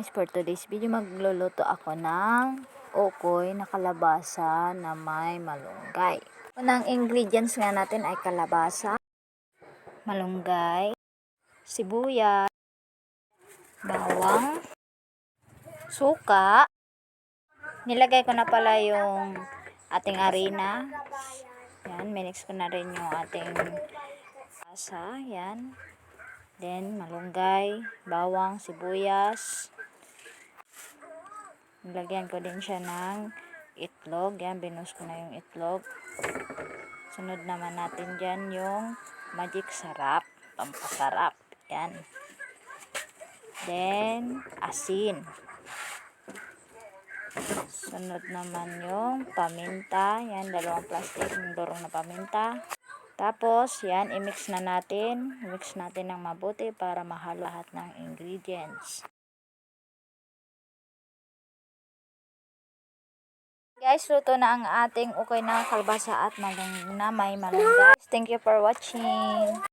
guys, for today's video magluluto ako ng okoy na kalabasa na may malunggay. Unang ingredients nga natin ay kalabasa, malunggay, sibuyas, bawang, suka. Nilagay ko na pala yung ating harina. Yan, minix ko na rin yung ating asa. Yan. Then, malunggay, bawang, sibuyas. Nilagyan ko din siya ng itlog. Yan, binus ko na yung itlog. Sunod naman natin dyan yung magic sarap. Pampasarap. Yan. Then, asin. Sunod naman yung paminta. Yan, dalawang plastic ng durong na paminta. Tapos, yan, i-mix na natin. I-mix natin ng mabuti para mahalo lahat ng ingredients. Guys, luto na ang ating ukay na kalbasa at malung na may malunggay. Thank you for watching.